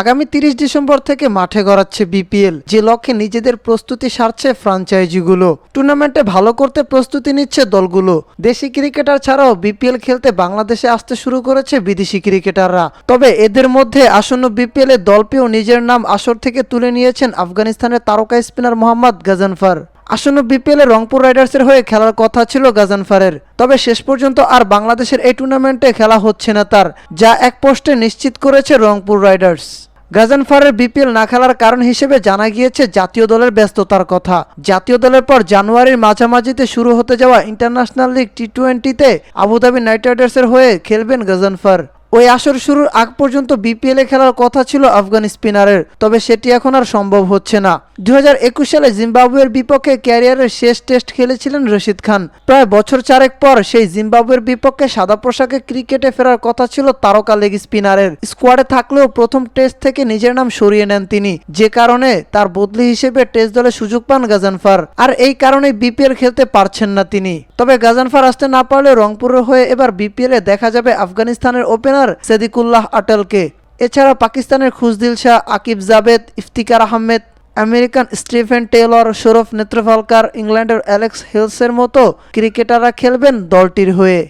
আগামী তিরিশ ডিসেম্বর থেকে মাঠে গড়াচ্ছে বিপিএল। যে লক্ষ্যে নিজেদের প্রস্তুতি সারছে ফ্রাঞ্চাইজিগুলো। টুর্নামেন্টে ভালো করতে প্রস্তুতি নিচ্ছে দলগুলো। দেশি ক্রিকেটার ছাড়াও বিপিএল খেলতে বাংলাদেশে আসতে শুরু করেছে বিদেশি ক্রিকেটাররা। তবে এদের মধ্যে আসন্ন বিপিএল দল পেয়েও নিজের নাম আসর থেকে তুলে নিয়েছেন আফগানিস্তানের তারকা স্পিনার মোহাম্মদ গাজানফার। আসন্ন বিপিএল রংপুর রাইডার্সের হয়ে খেলার কথা ছিল গাজানফারের। তবে শেষ পর্যন্ত আর বাংলাদেশের এই টুর্নামেন্টে খেলা হচ্ছে না তার, যা এক পোস্টে নিশ্চিত করেছে রংপুর রাইডার্স। গাজানফারের বিপিএল না খেলার কারণ হিসেবে জানা গিয়েছে জাতীয় দলের ব্যস্ততার কথা। জাতীয় দলের পর জানুয়ারির মাঝামাঝিতে শুরু হতে যাওয়া ইন্টারন্যাশনাল লিগ টি টোয়েন্টিতে আবুধাবি নাইট রাইডার্সের হয়ে খেলবেন গাজানফার। ওই আসর শুরুর আগ পর্যন্ত বিপিএল খেলার কথা ছিল আফগান স্পিনারের, তবে সেটি এখন আর সম্ভব হচ্ছে না। দু হাজার একুশ সালে জিম্বাবুয়ের বিপক্ষে ক্যারিয়ারের শেষ টেস্ট খেলেছিলেন রশিদ খান। প্রায় বছর চারেক পর সেই জিম্বাবুয়ের বিপক্ষে সাদা পোশাকে ক্রিকেটে ফেরার কথা ছিল তারকা লেগ স্পিনারের। স্কোয়াডে থাকলেও প্রথম টেস্ট থেকে নিজের নাম সরিয়ে নেন তিনি, যে কারণে তার বদলি হিসেবে টেস্ট দলে সুযোগ পান গাজানফার। আর এই কারণে বিপিএল খেলতে পারছেন না তিনি। তবে গাজানফার আসতে না পারলে রংপুরের হয়ে এবার বিপিএল দেখা যাবে আফগানিস্তানের ওপেনার সেদিকুল্লাহ আটলকে। এছাড়া পাকিস্তানের Khushdil Shah Akif Javed, Iftikhar Ahmed, American Steven Taylor, Saurabh Netravalkar, ইংল্যান্ডের অ্যালেক্স হেলসের মতো ক্রিকেটাররা খেলবেন দলটির হয়ে।